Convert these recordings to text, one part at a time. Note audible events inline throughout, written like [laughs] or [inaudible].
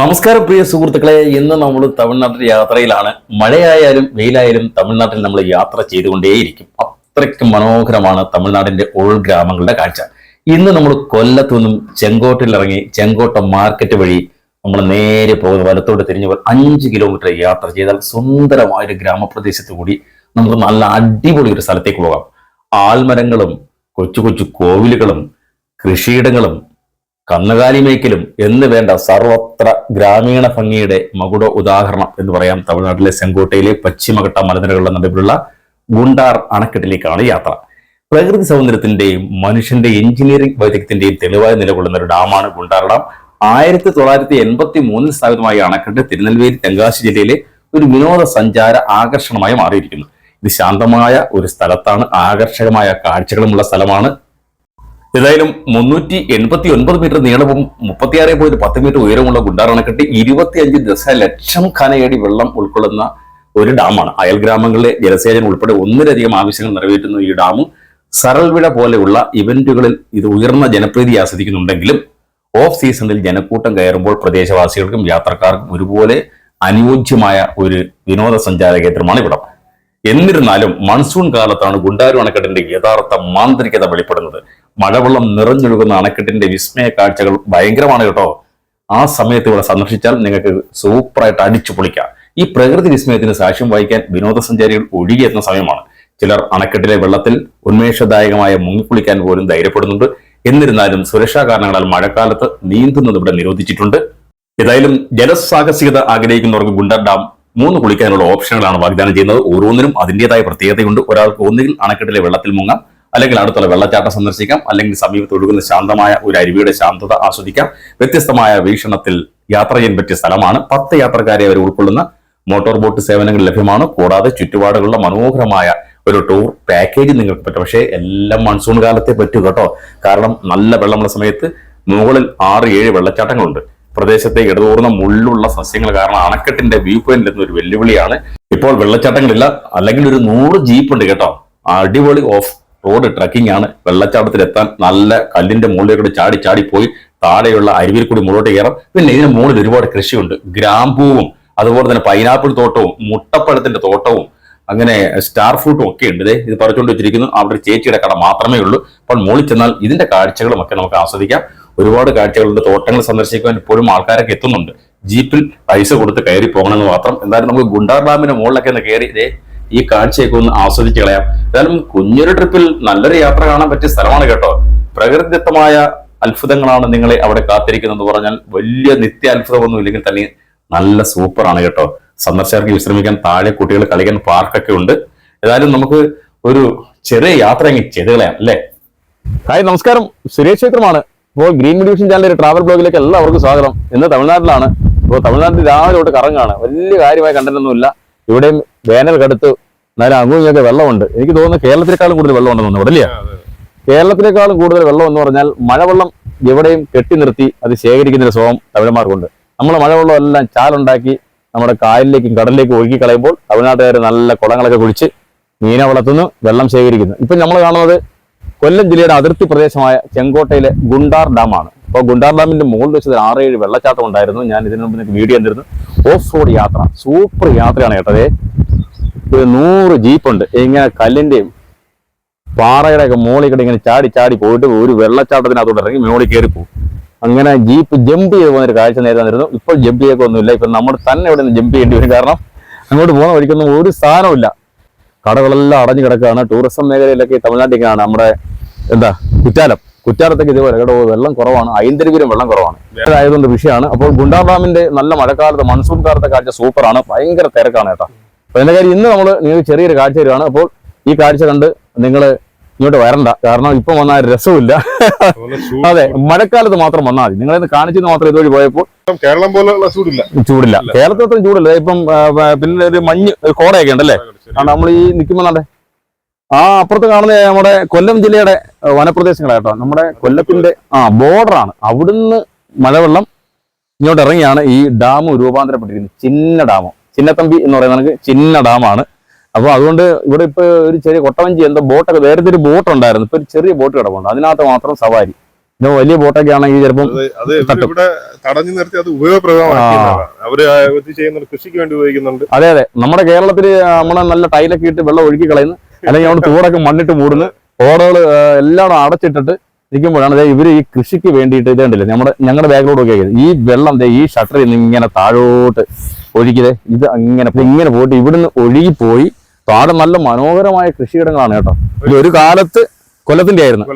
നമസ്കാരം പ്രിയ സുഹൃത്തുക്കളെ ഇന്ന് നമ്മൾ തമിഴ്നാട്ടിൽ യാത്രയിലാണ്. മഴയായാലും വെയിലായാലും തമിഴ്നാട്ടിൽ നമ്മൾ യാത്ര ചെയ്തുകൊണ്ടേയിരിക്കും. അത്രയ്ക്ക് മനോഹരമാണ് തമിഴ്നാടിന്റെ ഉൾഗ്രാമങ്ങളുടെ കാഴ്ച. ഇന്ന് നമ്മൾ കൊല്ലത്തു നിന്നും ചെങ്കോട്ടിൽ ഇറങ്ങി ചെങ്കോട്ട മാർക്കറ്റ് വഴി നമ്മൾ നേരെ പോകുന്ന വലത്തോട്ട് തിരിഞ്ഞു പോയി അഞ്ച് കിലോമീറ്റർ യാത്ര ചെയ്താൽ സുന്ദരമായ ഒരു ഗ്രാമപ്രദേശത്ത് കൂടി നമുക്ക് നല്ല അടിപൊളി ഒരു സ്ഥലത്തേക്ക് പോകാം. ആൽമരങ്ങളും കൊച്ചു കൊച്ചു കോവിലുകളും കൃഷിയിടങ്ങളും കന്നുകാലി മേയ്ക്കലും എന്ന് വേണ്ട സർവത്ര ഗ്രാമീണ ഭംഗിയുടെ മകുട ഉദാഹരണം എന്ന് പറയാം തമിഴ്നാട്ടിലെ സെങ്കോട്ടയിലെ പശ്ചിമഘട്ട മലനിരകളുടെ നടുവിലുള്ള ഗുണ്ടാർ അണക്കെട്ടിലേക്കാണ് യാത്ര. പ്രകൃതി സൗന്ദര്യത്തിന്റെയും മനുഷ്യന്റെ എഞ്ചിനീയറിംഗ് വൈദഗ്ധ്യത്തിന്റെയും തെളിവായി നിലകൊള്ളുന്ന ഒരു ഡാമാണ് ഗുണ്ടാർ ഡാം. ആയിരത്തി തൊള്ളായിരത്തി എൺപത്തി മൂന്നിൽ സ്ഥാപിതമായ അണക്കെട്ട് തിരുനെൽവേലി തെങ്കാശി ജില്ലയിലെ ഒരു വിനോദസഞ്ചാര ആകർഷണമായി മാറിയിരിക്കുന്നു. ഇത് ശാന്തമായ ഒരു സ്ഥലത്താണ് ആകർഷകമായ കാഴ്ചകളുമുള്ള സ്ഥലമാണ് ഏതായാലും മുന്നൂറ്റി എൺപത്തി ഒൻപത് മീറ്റർ നീളവും മുപ്പത്തിയാറ് പോയിന്റ് പത്ത് മീറ്റർ ഉയരമുള്ള ഗുണ്ടാർ അണക്കെട്ട് ഇരുപത്തിയഞ്ച് ദശലക്ഷം ഖനയടി വെള്ളം ഉൾക്കൊള്ളുന്ന ഒരു ഡാമാണ്. അയൽ ഗ്രാമങ്ങളിലെ ജലസേചനം ഉൾപ്പെടെ ഒന്നിലധികം ആവശ്യങ്ങൾ നിറവേറ്റുന്ന ഈ ഡാം സരൾവിഴ പോലെയുള്ള ഇവന്റുകളിൽ ഇത് ഉയർന്ന ജനപ്രീതി ആസ്വദിക്കുന്നുണ്ടെങ്കിലും ഓഫ് സീസണിൽ ജനക്കൂട്ടം കയറുമ്പോൾ പ്രദേശവാസികൾക്കും യാത്രക്കാർക്കും ഒരുപോലെ അനുയോജ്യമായ ഒരു വിനോദസഞ്ചാര കേന്ദ്രമാണ് ഇവിടം എന്നിരുന്നാലും മൺസൂൺ കാലത്താണ് ഗുണ്ടാരു അണക്കെട്ടിന്റെ യഥാർത്ഥ മാന്ത്രികത വെളിപ്പെടുന്നത്. മഴവെള്ളം നിറഞ്ഞൊഴുകുന്ന അണക്കെട്ടിന്റെ വിസ്മയ കാഴ്ചകൾ ഭയങ്കരമാണ് കേട്ടോ. ആ സമയത്ത് ഇവിടെ സന്ദർശിച്ചാൽ നിങ്ങൾക്ക് സൂപ്പറായിട്ട് അടിച്ചു പൊളിക്കാം. ഈ പ്രകൃതി വിസ്മയത്തിന് സാക്ഷ്യം വഹിക്കാൻ വിനോദസഞ്ചാരികൾ ഒഴുകിയെത്തുന്ന സമയമാണ്. ചിലർ അണക്കെട്ടിലെ വെള്ളത്തിൽ ഉന്മേഷദായകമായ മുങ്ങിക്കുളിക്കാൻ പോലും ധൈര്യപ്പെടുന്നുണ്ട്. എന്നിരുന്നാലും സുരക്ഷാ കാരണങ്ങളാൽ മഴക്കാലത്ത് നീന്തുന്നത് ഇവിടെ നിരോധിച്ചിട്ടുണ്ട്. ഏതായാലും ജലസാഹസികത ആഗ്രഹിക്കുന്നവർക്ക് ഗുണ്ടർ ഡാം മൂന്ന് കുളിക്കാനുള്ള ഓപ്ഷനുകളാണ് വാഗ്ദാനം ചെയ്യുന്നത്. ഓരോന്നിനും അതിന്റെതായ പ്രത്യേകതയുണ്ട്. ഒരാൾക്ക് ഒന്നുകിൽ അണക്കെട്ടിലെ വെള്ളത്തിൽ മുങ്ങാം അല്ലെങ്കിൽ അടുത്തുള്ള വെള്ളച്ചാട്ടം സന്ദർശിക്കാം. അല്ലെങ്കിൽ സമീപത്ത് ഒഴുകുന്ന ശാന്തമായ ഒരു അരുവിയുടെ ശാന്തത ആസ്വദിക്കാം. വ്യത്യസ്തമായ വീക്ഷണത്തിൽ യാത്ര ചെയ്യാൻ പറ്റിയ സ്ഥലമാണ്. പത്ത് യാത്രക്കാരെ അവർ ഉൾക്കൊള്ളുന്ന മോട്ടോർ ബോട്ട് സേവനങ്ങൾ ലഭ്യമാണ്. കൂടാതെ ചുറ്റുപാടുകളുള്ള മനോഹരമായ ഒരു ടൂർ പാക്കേജ് നിങ്ങൾക്ക് പറ്റും. പക്ഷേ എല്ലാം മൺസൂൺ കാലത്തെ പറ്റൂ കേട്ടോ. കാരണം നല്ല വെള്ളമുള്ള സമയത്ത് മുകളിൽ ആറ് ഏഴ് വെള്ളച്ചാട്ടങ്ങളുണ്ട്. പ്രദേശത്തെ ഇടതൂർന്ന മുള്ളുള്ള സസ്യങ്ങൾ കാരണം അണക്കെട്ടിന്റെ വ്യൂ പോയിന്റ് എന്ന ഒരു വെല്ലുവിളിയാണ്. ഇപ്പോൾ വെള്ളച്ചാട്ടങ്ങളില്ല. അല്ലെങ്കിൽ ഒരു നൂറ് ജീപ്പ് ഉണ്ട് കേട്ടോ. അടിപൊളി ഓഫ് റോഡ് ട്രക്കിംഗ് ആണ്. വെള്ളച്ചാട്ടത്തിലെത്താൻ നല്ല കല്ലിന്റെ മുകളിലേക്കൂടെ ചാടി ചാടി പോയി താഴെയുള്ള അരുവിയിൽ കൂടി മുകളോട്ട് കയറാം. പിന്നെ ഇതിന് മുകളിൽ ഒരുപാട് കൃഷിയുണ്ട്. ഗ്രാമ്പൂവും അതുപോലെ തന്നെ പൈനാപ്പിൾ തോട്ടവും മുട്ടപ്പഴത്തിന്റെ തോട്ടവും അങ്ങനെ സ്റ്റാർ ഫ്രൂട്ടും ഒക്കെ ഉണ്ട്. ഇതേ ഇത് പറിച്ചുകൊണ്ട് വെച്ചിരിക്കുന്നു. അവിടെ ചേച്ചിയുടെ കട മാത്രമേ ഉള്ളൂ. അപ്പോൾ മുകളിൽ ചെന്നാൽ ഇതിന്റെ കാഴ്ചകളും ഒക്കെ നമുക്ക് ആസ്വദിക്കാം. ഒരുപാട് കാഴ്ചകളുണ്ട്. തോട്ടങ്ങൾ സന്ദർശിക്കാൻ ഇപ്പോഴും ആൾക്കാരൊക്കെ എത്തുന്നുണ്ട്. ജീപ്പിൽ പൈസ കൊടുത്ത് കയറി പോകണമെന്ന് മാത്രം. എന്തായാലും നമുക്ക് ഗുണ്ടാർ ഡാമിന്റെ മുകളിലൊക്കെ ഒന്ന് കയറി ഇതേ ഈ കാഴ്ചയൊക്കെ ഒന്ന് ആസ്വദിച്ച് കളയാം. എന്തായാലും കുഞ്ഞൊരു ട്രിപ്പിൽ നല്ലൊരു യാത്ര കാണാൻ പറ്റിയ സ്ഥലമാണ് കേട്ടോ. പ്രകൃതിദത്തമായ അത്ഭുതങ്ങളാണ് നിങ്ങളെ അവിടെ കാത്തിരിക്കുന്നത് പറഞ്ഞാൽ വലിയ നിത്യ അത്ഭുതമൊന്നും ഇല്ലെങ്കിൽ തന്നെ നല്ല സൂപ്പറാണ് കേട്ടോ. സന്ദർശകർക്ക് വിശ്രമിക്കാൻ താഴെ കുട്ടികൾ കളിക്കാൻ പാർക്കൊക്കെ ഉണ്ട്. ഏതായാലും നമുക്ക് ഒരു ചെറിയ യാത്ര അങ്ങ് ചെയ്ത് കളയാം അല്ലേ? ഹായ് നമസ്കാരം. സുരേഷ് ക്ഷേത്രമാണ്. ഇപ്പോൾ ഗ്രീൻ മെഡിവിഷൻ ചാനലിന്റെ ട്രാവൽ ബ്ലോഗിലേക്ക് എല്ലാവർക്കും സ്വാഗതം. ഇന്ന് തമിഴ്നാട്ടിലാണ്. ഇപ്പോൾ തമിഴ്നാട്ടിൽ രാവിലെ തൊട്ട് കറങ്ങാണ്. വലിയ കാര്യമായ കണ്ടന്റൊന്നുമില്ല. ഇവിടെയും വേനൽ കടുത്ത് എന്നാലും അങ്ങും ഇങ്ങൊക്കെ വെള്ളമുണ്ട്. എനിക്ക് തോന്നുന്നു കേരളത്തിനേക്കാളും കൂടുതൽ വെള്ളമുണ്ടെന്ന് തോന്നുന്നു അല്ലേ? കേരളത്തിലേക്കാളും കൂടുതൽ വെള്ളം എന്ന് പറഞ്ഞാൽ മഴവെള്ളം എവിടെയും കെട്ടി നിർത്തി അത് ശേഖരിക്കുന്ന ഒരു സ്വഭാവം തമിഴന്മാർക്കുണ്ട് നമ്മൾ മഴവെള്ളം എല്ലാം ചാലുണ്ടാക്കി നമ്മുടെ കായലിലേക്കും കടലിലേക്കും ഒഴുകി കളയുമ്പോൾ തമിഴ്നാട്ടുകാർ നല്ല കുളങ്ങളൊക്കെ കുഴിച്ച് മീനെ വളർത്തുന്നു വെള്ളം ശേഖരിക്കുന്നു. ഇപ്പം നമ്മൾ കാണുന്നത് കൊല്ലം ജില്ലയുടെ അതിർത്തി പ്രദേശമായ ചെങ്കോട്ടയിലെ ഗുണ്ടാർ ഡാമാണ്. അപ്പോൾ ഗുണ്ടാർ ഡാമിന്റെ മുകളിൽ വെച്ചത് ആറേഴ് വെള്ളച്ചാട്ടം ഉണ്ടായിരുന്നു. ഞാൻ ഇതിനു മുമ്പ് വീഡിയോ തന്നിരുന്നു. ഓഫ് റോഡ് യാത്ര സൂപ്പർ യാത്രയാണ് കേട്ടതേ. ഒരു നൂറ് ജീപ്പുണ്ട്. ഇങ്ങനെ കല്ലിന്റെയും പാറയുടെ ഒക്കെ മുകളിൽ കൂടെ ഇങ്ങനെ ചാടി ചാടി പോയിട്ട് ഒരു വെള്ളച്ചാട്ടത്തിനകത്തോട്ട് ഇറങ്ങി മുകളിൽ കയറി പോകും. അങ്ങനെ ജീപ്പ് ജമ്പ് ചെയ്ത് പോകുന്ന ഒരു കാഴ്ച നേരെ ഇപ്പോൾ ജമ്പ് ചെയ്യൊക്കെ ഒന്നുമില്ല. ഇപ്പൊ നമ്മൾ തന്നെ ഇവിടെ നിന്ന് ജമ്പ് ചെയ്യേണ്ടി വരും. കാരണം അങ്ങോട്ട് പോകുന്ന വഴിക്കൊന്നും ഒരു സാധനമില്ല കടകളെല്ലാം അടഞ്ഞു കിടക്കുകയാണ്. ടൂറിസം മേഖലയിലൊക്കെ തമിഴ്നാട്ടിലേക്കാണ് നമ്മുടെ എന്താ കുറ്റാലം. കുറ്റാലത്തേക്ക് ഇതുപോലെ കേട്ടോ വെള്ളം കുറവാണ്. ഐന്തരിപുരം വെള്ളം കുറവാണ്. ആയതുകൊണ്ട് വിഷയമാണ് അപ്പോൾ ഗുണ്ടാർ ഡാമിന്റെ നല്ല മഴക്കാലത്ത് മൺസൂൺ കാലത്തെ കാഴ്ച സൂപ്പറാണ് ഭയങ്കര തിരക്കാണ് കേട്ടോ. അപ്പൊ എന്റെ കാര്യം ഇന്ന് നമ്മൾ നിങ്ങൾക്ക് ചെറിയൊരു കാഴ്ച തരുവാണ്. അപ്പോൾ ഈ കാഴ്ച കണ്ട് നിങ്ങൾ ഇങ്ങോട്ട് വരണ്ട. കാരണം ഇപ്പം വന്നാൽ രസമില്ല അതെ മഴക്കാലത്ത് മാത്രം വന്നാൽ മതി. നിങ്ങളിന്ന് കാണിച്ചെന്ന് മാത്രം ഇതുവഴി പോയപ്പോൾ കേരളം പോലെയുള്ള ചൂടില്ല. ചൂടില്ല. കേരളത്തിൽ അത്രയും ചൂടില്ല. ഇപ്പം പിന്നെ ഒരു മഞ്ഞ് കോടയൊക്കെ ഉണ്ടല്ലേ? കാരണം നമ്മൾ ഈ നിൽക്കുമ്പോൾ നടേ ആ അപ്പുറത്ത് കാണുന്ന നമ്മുടെ കൊല്ലം ജില്ലയുടെ വനപ്രദേശങ്ങളായിട്ടോ നമ്മുടെ കൊല്ലത്തിന്റെ ആ ബോർഡറാണ്. അവിടുന്ന് മഴവെള്ളം ഇങ്ങോട്ട് ഇറങ്ങിയാണ് ഈ ഡാം രൂപാന്തരപ്പെട്ടിരിക്കുന്നത്. ചിന്ന ഡാം ചിന്നത്തമ്പി എന്ന് പറയുന്നത് നമുക്ക് ചിന്ന ഡാമാണ്. അപ്പോൾ അതുകൊണ്ട് ഇവിടെ ഇപ്പൊ ഒരു ചെറിയ കൊട്ടവഞ്ചി എന്തോ ബോട്ടൊക്കെ നേരത്തെ ഒരു ബോട്ട് ഉണ്ടായിരുന്നു ഇപ്പൊ ഒരു ചെറിയ ബോട്ട് കിടപ്പുണ്ട്. അതിനകത്ത് മാത്രം സവാരി. പിന്നെ വലിയ ബോട്ടൊക്കെ ആണെങ്കിൽ ചിലപ്പം അത് അത് ഇവിടെ തടഞ്ഞു നിർത്തി അത് ഉപയോഗപ്രദമാണ് ഇത് കൃഷിക്ക് വേണ്ടി ഉപയോഗിക്കുന്നുണ്ട്. അതെ അതെ. നമ്മുടെ കേരളത്തിൽ നമ്മളെ നല്ല ടൈലൊക്കെ ഇട്ട് വെള്ളം ഒഴുക്കി കളയുന്നു. [laughs] അല്ലെങ്കിൽ അവിടെ തോടൊക്കെ മണ്ണിട്ട് മൂടുന്നു. ഓടകൾ എല്ലാം അടച്ചിട്ടിട്ട് ഇരിക്കുമ്പോഴാണ് ദേ ഇവർ ഈ കൃഷിക്ക് വേണ്ടിയിട്ട് ഇത് കണ്ടില്ലേ നമ്മുടെ ഞങ്ങളുടെ ബാക്കിലോട്ടൊക്കെ ഈ വെള്ളം ഈ ഷട്ടറിൽ നിന്ന് ഇങ്ങനെ താഴോട്ട് ഒഴുകിയത് ഇത് അങ്ങനെ ഇങ്ങനെ പോയിട്ട് ഇവിടുന്ന് ഒഴുകിപ്പോയി. പാടം നല്ല മനോഹരമായ കൃഷിയിടങ്ങളാണ് കേട്ടോ. ഇത് ഒരു കാലത്ത് കൊല്ലത്തിന്റെ ആയിരുന്നു.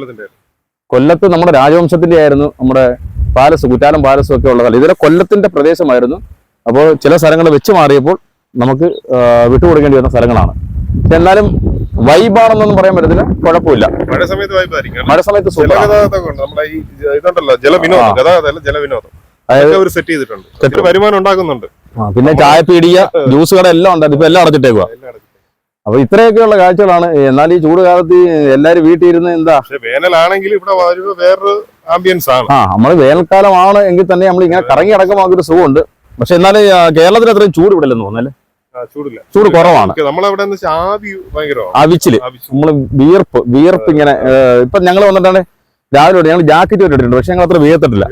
കൊല്ലത്ത് നമ്മുടെ രാജവംശത്തിന്റെ ആയിരുന്നു. നമ്മുടെ പാലസ് കുറ്റാലം പാലസും ഒക്കെ ഉള്ള കാലം ഇതിലെ കൊല്ലത്തിന്റെ പ്രദേശമായിരുന്നു. അപ്പോൾ ചില സ്ഥലങ്ങൾ വെച്ച് മാറിയപ്പോൾ നമുക്ക് വിട്ടുകൊടുക്കേണ്ടി വന്ന സ്ഥലങ്ങളാണ്. എന്നാലും വൈബാണെന്നൊന്നും പറയാൻ പറ്റത്തില്ല. കുഴപ്പമില്ല. മഴ സമയത്ത് വൈബായിരിക്കും. മഴ സമയത്ത് ഇതുണ്ടല്ലോ ജലവിനോദം. ഗതാഗതമല്ല ജലവിനോദം. അതായത് സെറ്റ് ചെയ്തിട്ടുണ്ട് വരുമാനം ഉണ്ടാക്കുന്നുണ്ട്. പിന്നെ ചായ പീടിക ജ്യൂസ് കട എല്ലാം ഉണ്ട്. ഇപ്പൊ എല്ലാം അടച്ചിട്ടേക്കുക അപ്പൊ ഇത്രയൊക്കെയുള്ള കാഴ്ചകളാണ്. എന്നാൽ ഈ ചൂട് കാലത്ത് എല്ലാരും വീട്ടിൽ ഇരുന്ന് എന്താ വേനലാണെങ്കിൽ ഇവിടെ വേറൊരു ആംബിയൻസ് ആണ്. ആ നമ്മൾ വേനൽക്കാലമാണ് എങ്കിൽ തന്നെ നമ്മൾ ഇങ്ങനെ കറങ്ങി അടക്കമാക്കൊരു സുഖമുണ്ട്. പക്ഷെ എന്നാലും കേരളത്തിൽ അത്രയും ചൂട് തോന്നുന്നല്ലേ ആ, ചൂടില്ല. ചൂട് കുറവാണ്. നമ്മളവിടെ അവിച്ചിൽ നമ്മൾ വിയർപ്പ് വിയർപ്പ് ഇങ്ങനെ ഇപ്പൊ ഞങ്ങൾ വന്നിട്ടാണ് രാവിലെ ഞങ്ങൾ ഞങ്ങൾ ജാക്കറ്റ് ഇട്ടിട്ടുണ്ട്. പക്ഷെ ഞങ്ങൾ അത്ര വിയർത്തിട്ടില്ല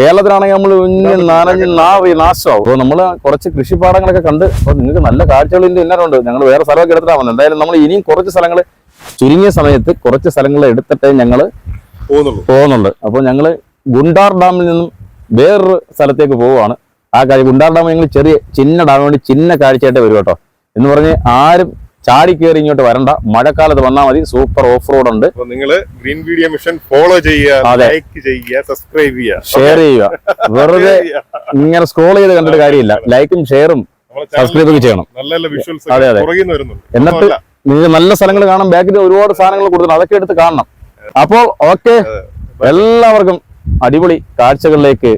കേരളത്തിലാണെങ്കിൽ നമ്മൾ നാനഞ്ഞ് നാവി നാശമാവും. അപ്പോൾ നമ്മൾ കുറച്ച് കൃഷിപ്പാടങ്ങളൊക്കെ കണ്ട് അപ്പോൾ നിങ്ങൾക്ക് നല്ല കാഴ്ചകളിന്റെ എന്നാലുണ്ട് ഞങ്ങൾ വേറെ സ്ഥലമൊക്കെ എടുത്തിട്ടാ വന്നത്. എന്തായാലും നമ്മൾ ഇനിയും കുറച്ച് സ്ഥലങ്ങൾ ചുരുങ്ങിയ സമയത്ത് കുറച്ച് സ്ഥലങ്ങൾ എടുത്തിട്ടേ ഞങ്ങൾ പോകുന്നുള്ളൂ. പോകുന്നുണ്ട് അപ്പോൾ ഞങ്ങൾ ഗുണ്ടാർ ഡാമിൽ നിന്നും വേറൊരു സ്ഥലത്തേക്ക് പോവുകയാണ്. ആ കാര്യം ഗുണ്ടാർ ഡാം ഞങ്ങൾ ചെറിയ ചിന്ന ഡാമിന് വേണ്ടി ചിന്ന കാഴ്ചയായിട്ട് വരും കേട്ടോ. എന്ന് പറഞ്ഞ് ആരും ചാടി കയറി ഇങ്ങോട്ട് വരണ്ട. മഴക്കാലത്ത് വന്നാൽ മതി. സൂപ്പർ ഓഫ് റോഡ് ഉണ്ട്. നിങ്ങൾ ഗ്രീൻ വീഡിയോ മിഷൻ ഫോളോ ചെയ്യുക ലൈക്ക് ചെയ്യുക സബ്സ്ക്രൈബ് ചെയ്യുക. ഷെയർ ചെയ്യുക. വെറുതെ ഇങ്ങനെ സ്ക്രോൾ ചെയ്ത് കണ്ടിട്ട് കാര്യമില്ല. ലൈക്കും ഷെയറും സബ്സ്ക്രൈബ് ചെയ്യണം. നല്ല നല്ല വിഷ്വൽസ് അതെ, അതെ. എന്നിട്ട് നിങ്ങൾ നല്ല സ്ഥലങ്ങൾ കാണാം ബാക്കിൽ ഒരുപാട് സാധനങ്ങൾ കൊടുത്തിട്ടുണ്ട്. അതൊക്കെ എടുത്ത് കാണണം. അപ്പോൾ ഓക്കെ. എല്ലാവർക്കും അടിപൊളി കാഴ്ചകളിലേക്ക്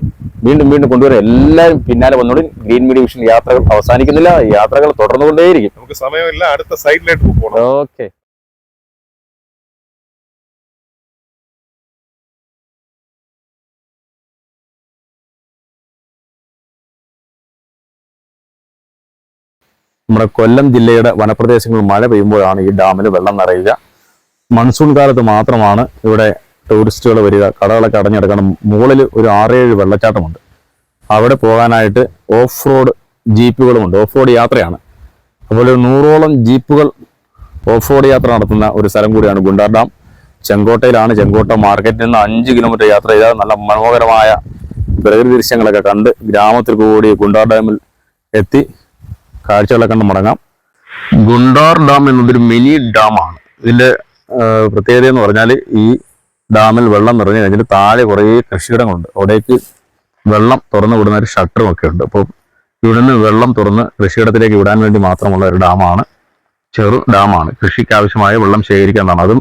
വീണ്ടും വീണ്ടും കൊണ്ടുവരും. എല്ലാവരും പിന്നാലെ വന്നോടും ഗ്രീൻ മീഡിയ വിഷൻ യാത്രകൾ അവസാനിക്കുന്നില്ല. യാത്രകൾ തുടർന്നുകൊണ്ടേയിരിക്കും. നമുക്ക് സമയമില്ല. അടുത്ത സൈഡിലേക്ക് പോകണം ഓക്കെ നമ്മുടെ കൊല്ലം ജില്ലയുടെ വനപ്രദേശങ്ങളിൽ മഴ പെയ്യുമ്പോഴാണ് ഈ ഡാമിൽ വെള്ളം നിറയുക. മൺസൂൺ കാലത്ത് മാത്രമാണ് ഇവിടെ ടൂറിസ്റ്റുകൾ വരിക കടകളൊക്കെ അടഞ്ഞെടുക്കണം. മുകളിൽ ഒരു ആറേഴ് വെള്ളച്ചാട്ടമുണ്ട്. അവിടെ പോകാനായിട്ട് ഓഫ് റോഡ് ജീപ്പുകളുമുണ്ട്. ഓഫ് റോഡ് യാത്രയാണ്. അപ്പോൾ ഒരു നൂറോളം ജീപ്പുകൾ ഓഫ് റോഡ് യാത്ര നടത്തുന്ന ഒരു സ്ഥലം കൂടിയാണ് ഗുണ്ടാർ ഡാം. ചെങ്കോട്ടയിലാണ് ചെങ്കോട്ട മാർക്കറ്റിൽ നിന്ന് അഞ്ച് കിലോമീറ്റർ യാത്ര ചെയ്താൽ നല്ല മനോഹരമായ പ്രകൃതി ദൃശ്യങ്ങളൊക്കെ കണ്ട് ഗ്രാമത്തിൽ കൂടി ഗുണ്ടാർ ഡാമിൽ എത്തി കാഴ്ചകളൊക്കെ കണ്ട് മടങ്ങാം. ഗുണ്ടാർ ഡാം എന്നതൊരു മിനി ഡാമാണ്. ഇതിന്റെ ആ, പ്രത്യേകത എന്ന് പറഞ്ഞാൽ ഈ ഡാമിൽ വെള്ളം നിറഞ്ഞു കഴിഞ്ഞാൽ താഴെ കുറേ കൃഷിയിടങ്ങളുണ്ട്. അവിടേക്ക് വെള്ളം തുറന്നു വിടുന്ന ഒരു ഷട്ടറും ഒക്കെ ഉണ്ട്. അപ്പോൾ ഇവിടുന്ന് വെള്ളം തുറന്ന് കൃഷിയിടത്തിലേക്ക് വിടാൻ വേണ്ടി മാത്രമുള്ള ഒരു ഡാമാണ്. ചെറു ഡാമാണ്. കൃഷിക്ക് ആവശ്യമായ വെള്ളം ശേഖരിക്കാന്നാണ് അതും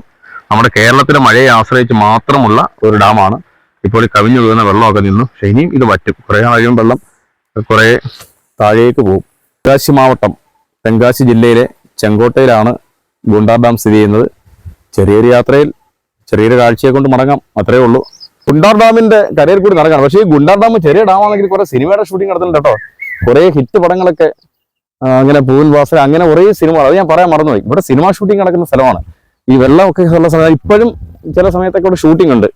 നമ്മുടെ കേരളത്തിലെ മഴയെ ആശ്രയിച്ച് മാത്രമുള്ള ഒരു ഡാമാണ്. ഇപ്പോൾ ഈ കവിഞ്ഞൊഴുകുന്ന വെള്ളമൊക്കെ നിന്നു. പക്ഷേ ഇനിയും ഇത് വറ്റും. കുറേ കഴിയും വെള്ളം കുറേ താഴേക്ക് പോകും. തെങ്കാശി മാവട്ടം തെങ്കാശി ജില്ലയിലെ ചെങ്കോട്ടയിലാണ് ഗുണ്ടാർ ഡാം സ്ഥിതി ചെയ്യുന്നത്. ചെറിയൊരു യാത്രയിൽ ചെറിയൊരു കാഴ്ചയെ കൊണ്ട് മടങ്ങാം. അത്രേ ഉള്ളൂ. ഗുണ്ടാർ ഡാമിന്റെ കരയിൽ കൂടി നടക്കണം പക്ഷേ ഈ ഗുണ്ടാർ ഡാം ചെറിയ ഡാമാണെങ്കിൽ കുറെ സിനിമയുടെ ഷൂട്ടിംഗ് നടത്തുന്നുണ്ട് കേട്ടോ. കുറെ ഹിറ്റ് പടങ്ങളൊക്കെ അങ്ങനെ പൂവൻ അങ്ങനെ കുറേ സിനിമ അത് ഞാൻ പറയാൻ മറന്നുപോയി. ഇവിടെ സിനിമ ഷൂട്ടിംഗ് നടക്കുന്ന സ്ഥലമാണ്. ഈ വെള്ളമൊക്കെ ഉള്ള സമയം ഇപ്പോഴും ചില സമയത്തൊക്കെ ഇവിടെ ഷൂട്ടിംഗ് ഉണ്ട്.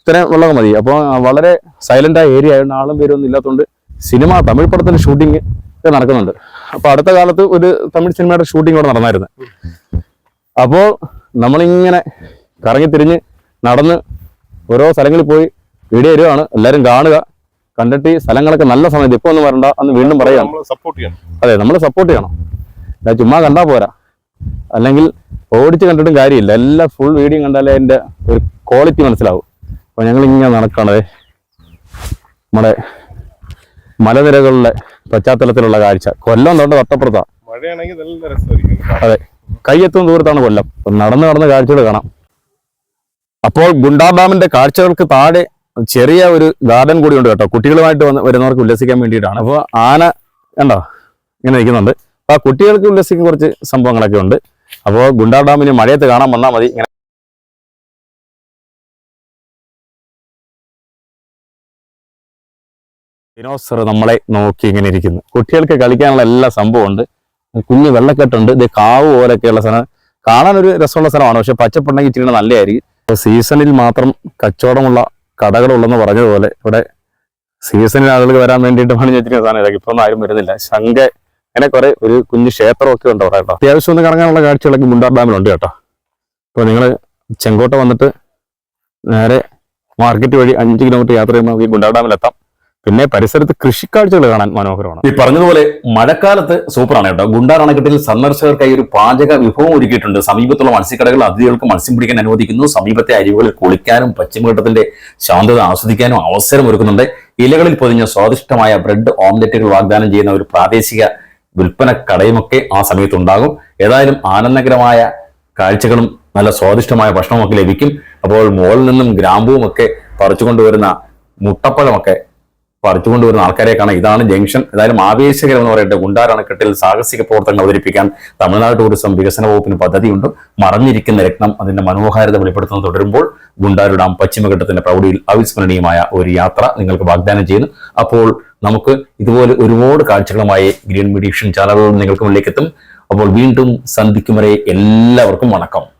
ഇത്രയും വെള്ളം മതി. അപ്പോൾ വളരെ സൈലന്റ് ആയ ഏരിയ ആയതുകൊണ്ട് ആളും പേരൊന്നും ഇല്ലാത്തതുകൊണ്ട് സിനിമ തമിഴ് പടത്തിന്റെ ഷൂട്ടിംഗ് ഒക്കെ നടക്കുന്നുണ്ട്. അപ്പൊ അടുത്ത കാലത്ത് ഒരു തമിഴ് സിനിമയുടെ ഷൂട്ടിംഗ് ഇവിടെ നടന്നായിരുന്നു. അപ്പോൾ നമ്മളിങ്ങനെ കറങ്ങി തിരിഞ്ഞ് നടന്ന് ഓരോ സ്ഥലങ്ങളിൽ പോയി വീഡിയോ വരുവാണ് എല്ലാവരും കാണുക. കണ്ടിട്ട് ഈ സ്ഥലങ്ങളൊക്കെ നല്ല സമയത്ത് ഇപ്പൊ ഒന്നും വരണ്ട. എന്ന് വീണ്ടും പറയാം. സപ്പോർട്ട് ചെയ്യണം. അതെ നമ്മൾ സപ്പോർട്ട് ചെയ്യണം. ഞാൻ ചുമ്മാ കണ്ടാ പോരാ. അല്ലെങ്കിൽ ഓടിച്ച് കണ്ടിട്ടും കാര്യമില്ല. എല്ലാ ഫുൾ വീഡിയോ കണ്ടാലേ അതിന്റെ ഒരു ക്വാളിറ്റി മനസ്സിലാവും. അപ്പൊ ഞങ്ങൾ ഇങ്ങനെ നടക്കണത് നമ്മുടെ മലനിരകളിലെ പശ്ചാത്തലത്തിലുള്ള കാഴ്ച. കൊല്ലം തൊട്ട് തൊട്ടപ്പുറത്താ. മഴയാണെങ്കിൽ നല്ല രസമായിരിക്കും. അതെ കയ്യെത്തും ദൂരത്താണ് കൊല്ലം. നടന്ന് നടന്ന് കാഴ്ചകൾ കാണാം. അപ്പോൾ ഗുണ്ടാ ഡാമിന്റെ കാഴ്ചകൾക്ക് താഴെ ചെറിയ ഒരു ഗാർഡൻ ഉണ്ട് കേട്ടോ. കുട്ടികളുമായിട്ട് വന്ന് വരുന്നവർക്ക് ഉല്ലസിക്കാൻ വേണ്ടിയിട്ടാണ്. അപ്പോൾ ആന കണ്ടോ? ഇങ്ങനെ നിൽക്കുന്നുണ്ട്. അപ്പൊ ആ കുട്ടികൾക്ക് ഉല്ലസിക്കാൻ കുറച്ച് സംഭവങ്ങളൊക്കെ ഉണ്ട്. അപ്പോൾ ഗുണ്ടാ ഡാമിന് മഴയത്ത് കാണാൻ വന്നാൽ മതി. ഇങ്ങനെ ദിനോസർ നമ്മളെ നോക്കി ഇങ്ങനെ ഇരിക്കുന്നു. കുട്ടികൾക്ക് കളിക്കാനുള്ള എല്ലാ സംഭവം ഉണ്ട്. കുഞ്ഞ് വെള്ളക്കെട്ടുണ്ട്. ഇത് കാവ് പോലെയൊക്കെയുള്ള സ്ഥലം കാണാൻ ഒരു രസമുള്ള സ്ഥലമാണ്. പക്ഷെ പച്ചപ്പുണ്ടെങ്കിൽ ഇച്ചിരി നല്ലതായിരിക്കും. സീസണിൽ മാത്രം കച്ചവടമുള്ള കടകളുള്ളെന്ന് പറഞ്ഞതുപോലെ ഇവിടെ സീസണിൽ ആളുകൾ വരാൻ വേണ്ടിയിട്ട് പണി വെച്ചിരിക്കുന്ന സാധനം ഇതൊക്കെ. ഇപ്പൊ ആരും വരുന്നില്ല. ശങ്ക അങ്ങനെ കുറെ ഒരു കുഞ്ഞു ക്ഷേത്രമൊക്കെ ഉണ്ട് അവിടെ കേട്ടോ. അത്യാവശ്യം ഒന്ന് കറങ്ങാനുള്ള കാഴ്ചകളൊക്കെ മുണ്ടാർ ഡാമിലുണ്ട് കേട്ടോ. അപ്പോൾ നിങ്ങൾ ചെങ്കോട്ട വന്നിട്ട് നേരെ മാർക്കറ്റ് വഴി അഞ്ച് കിലോമീറ്റർ യാത്ര ചെയ്യുമ്പോൾ നമുക്ക് ഗുണ്ടാർ ഡാമിലെത്താം. പിന്നെ പരിസരത്ത് കൃഷിക്കാഴ്ചകൾ കാണാൻ മനോഹരമാണ്. ഈ പറഞ്ഞതുപോലെ മഴക്കാലത്ത് സൂപ്പറാണ് കേട്ടോ. ഗുണ്ടാർ അണക്കെട്ടിൽ സന്ദർശകർക്കായി ഒരു പാചക വിഭവം ഒരുക്കിയിട്ടുണ്ട്. സമീപത്തുള്ള മത്സ്യക്കടകൾ അതിഥികൾക്ക് മത്സ്യം പിടിക്കാൻ അനുവദിക്കുന്നു. സമീപത്തെ അരുവികളിൽ കുളിക്കാനും പശ്ചിമഘട്ടത്തിന്റെ ശാന്തത ആസ്വദിക്കാനും അവസരം ഒരുക്കുന്നുണ്ട്. ഇലകളിൽ പൊതിഞ്ഞ സ്വാദിഷ്ടമായ ബ്രെഡ് ഓംലെറ്റുകൾ വാഗ്ദാനം ചെയ്യുന്ന ഒരു പ്രാദേശിക വിൽപ്പന കടയുമൊക്കെ ആ സമയത്തുണ്ടാകും. ഏതായാലും ആനന്ദകരമായ കാഴ്ചകളും നല്ല സ്വാദിഷ്ടമായ ഭക്ഷണമൊക്കെ ലഭിക്കും. അപ്പോൾ മുകളിൽ നിന്നും ഗ്രാമ്പുവും ഒക്കെ പറിച്ചുകൊണ്ടുവരുന്ന മുട്ടപ്പഴമൊക്കെ പറിച്ചുകൊണ്ടുവരുന്ന ആൾക്കാരെ കാണാം. ഇതാണ് ജംഗ്ഷൻ. ഏതായാലും ആവേശകരം എന്ന് പറയട്ടെ ഗുണ്ടാർ അണക്കെട്ടിൽ സാഹസിക പ്രവർത്തനങ്ങൾ അവതരിപ്പിക്കാൻ തമിഴ്നാട് ടൂറിസം വികസന വകുപ്പിന് പദ്ധതിയുണ്ട്. മറഞ്ഞിരിക്കുന്ന രക്തം അതിന്റെ മനോഹാരിത വെളിപ്പെടുത്തുന്നത് തുടരുമ്പോൾ ഗുണ്ടാരു ഡാം പശ്ചിമഘട്ടത്തിന്റെ പ്രൗഢിയിൽ അവിസ്മരണീയമായ ഒരു യാത്ര നിങ്ങൾക്ക് വാഗ്ദാനം ചെയ്യുന്നു. അപ്പോൾ നമുക്ക് ഇതുപോലെ ഒരുപാട് കാഴ്ചകളുമായി ഗ്രീൻ മീഡിയ ചാനലുകൾ നിങ്ങൾക്ക് മുന്നിലേക്ക് എത്തും. അപ്പോൾ വീണ്ടും സന്ധിക്കും വരെ എല്ലാവർക്കും വണക്കം.